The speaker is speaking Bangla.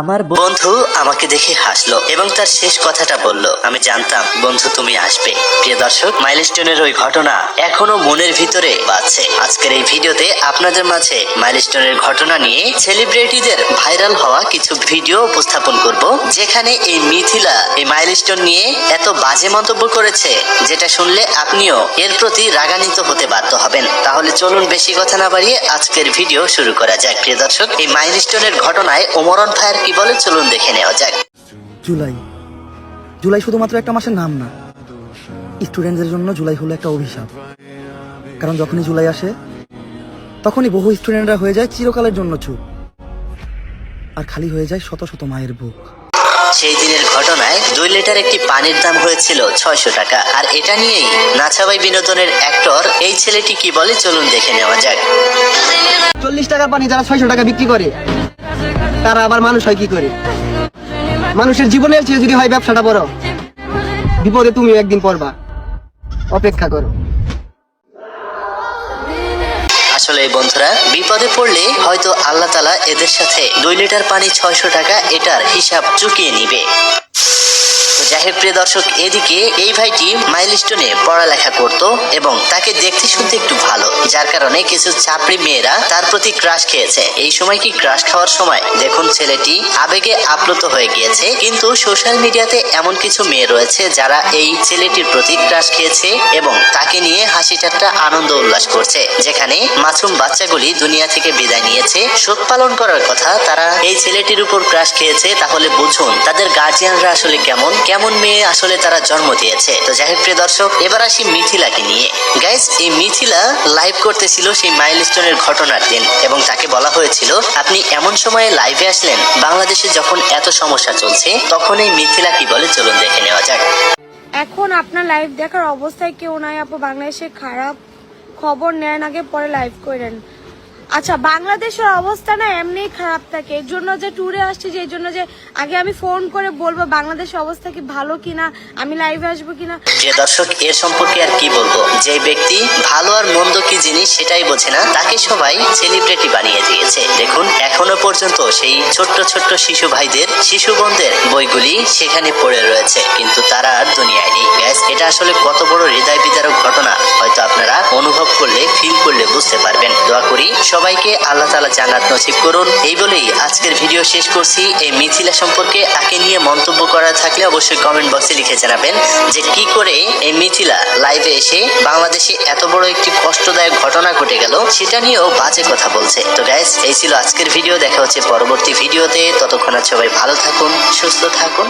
আমার বন্ধু আমাকে দেখে হাসলো এবং তার শেষ কথাটা বলল, আমি জানতাম বন্ধু তুমি আসবে। প্রিয় দর্শক, মাইলস্টোনের ওই ঘটনা এখনও মনের ভিতরে বাজছে আজকের এই ভিডিওতে আপনাদের মাঝে মাইলস্টোনের ঘটনা নিয়ে সেলিব্রিটিদের ভাইরাল হওয়া কিছু ভিডিও উপস্থাপন করব, যেখানে এই মিথিলা এই মাইলস্টোন নিয়ে এত বাজে মন্তব্য করেছে, যেটা শুনলে আপনিও এর প্রতি রাগান্বিত হতে বাধ্য হবেন। তাহলে চলুন বেশি কথা না বাড়িয়ে আজকের ভিডিও শুরু করা যাক। প্রিয় দর্শক, এই মাইলস্টোনের ঘটনায় ওমরন ফায়ার কি বলে চলুন দেখে নেওয়া যাক। জুলাই। জুলাই শুধুমাত্র একটা মাসের নাম না। স্টুডেন্টদের জন্য জুলাই হলো একটা অভিশাপ। কারণ যখনই জুলাই আসে তখনই বহু স্টুডেন্টরা হয়ে যায় চিরকালের জন্য চুপ। আর খালি হয়ে যায় শত শত মায়ের বুক। সেই দিনের ঘটনায় দুই লিটার একটি পানির দাম হয়েছিল ছয়শো টাকা। আর এটা নিয়েই নাছাবাই বিনোদনের অ্যাক্টর এই ছেলেটি কি বলে চলুন দেখে নেওয়া যাক। চল্লিশ টাকার পানি যারা ছয়শো টাকা বিক্রি করে তারা আবার মানুষ হয় কি করে? মানুষের জীবনের চেয়ে যদি হয় ব্যবসাটা বড়, বিপদে তুমি একদিন পড়বা। অপেক্ষা করো। আসলে বন্ধুরা, বিপদে পড়লে হয়তো আল্লাহ তালা এদের সাথে দুই লিটার পানি ছয়শো টাকা এটার হিসাব চুকিয়ে নিবে। তো প্রিয় দর্শক, এদিকে এই ভাইটি মাইলস্টোনে পড়ালেখা করত এবং তাকে দেখতে শুনতে একটু ভালো, যার কারণে কিছু চাপড়ি মেয়েরা তার প্রতি ক্রাশ খেয়েছে। এই সময় কি ক্রাশ খাওয়ার সময়? দেখুন, ছেলেটি আবেগে আপ্লুত হয়ে গিয়েছে, কিন্তু সোশ্যাল মিডিয়াতে এমন কিছু মেয়ে রয়েছে যারা এই ছেলেটির প্রতি ক্রাশ খেয়েছে এবং তাকে নিয়ে হাসি ঠাট্টা আনন্দ উল্লাস করছে, যেখানে মাসুম বাচ্চাগুলি দুনিয়া থেকে বিদায় নিয়েছে। শোক পালন করার কথা তারা এই ছেলেটির উপর ক্রাশ খেয়েছে, তাহলে বুঝুন, তাদের গার্জিয়ানরা আসলে কেমন? কেমন মেয়ে আসলে তারা জন্ম দিয়েছে? তো যাই প্রিয় দর্শক, এবার আসি মিথিলাকে নিয়ে। গাইস এই মিথিলা লাইভ করতেছিল সেই মাইলস্টোনের ঘটনার দিন এবং তাকে বলা হয়েছিল, আপনি এমন সময়ে লাইভে আসলেন, বাংলাদেশে যখন এত সমস্যা চলছে, তখন এই মিথিলা কি বলে চলুন দেখে নেওয়া যাক। এখন আপনার লাইভ দেখার অবস্থায় কেউ নাই, আপু। বাংলাদেশে খারাপ খবর নেন আগে, পরে লাইভ করেন। আচ্ছা বাংলাদেশের অবস্থা না এমনি খারাপ থাকে। এর জন্য যে ট্যুরে আসছি যে জন্য যে আগে আমি ফোন করে বলব বাংলাদেশের অবস্থা কি ভালো কিনা আমি লাইভে আসব কিনা। যে দর্শক এর সম্পর্কে আর কি বলব? যে ব্যক্তি ভালো আর মন্দ কি জিনিস সেটাই বোঝে না তাকে সবাই সেলিব্রিটি বানিয়ে দিয়েছে। দেখুন এখনও পর্যন্ত সেই ছোট্ট ছোট্ট শিশু ভাইদের শিশু বোনদের বইগুলি সেখানে পড়ে রয়েছে কিন্তু তারা আর দুনিয়ায় নেই। Guys, এটা আসলে কত বড় হৃদয় বিদারক ঘটনা হয়তো আপনারা অনুভব করলে ফিল করলে বুঝতে পারবেন। দোয়া করি সবাইকে আল্লাহ তালা জান্নাত নসিব করুন। এই বলেই আজকের ভিডিও শেষ করছি। এই মিথিলা সম্পর্কে আকে নিয়ে মন্তব্য করা থাকলে অবশ্যই কমেন্ট বক্সে লিখে জানাবেন যে কি করে এই মিথিলা লাইভে এসে বাংলাদেশে এত বড় একটি কষ্টদায়ক ঘটনা ঘটে গেল সেটা নিয়েও বাজে কথা বলছে। তো গ্যাস এই ছিল আজকের ভিডিও। দেখা হচ্ছে পরবর্তী ভিডিওতে। ততক্ষণ সবাই ভালো থাকুন, সুস্থ থাকুন।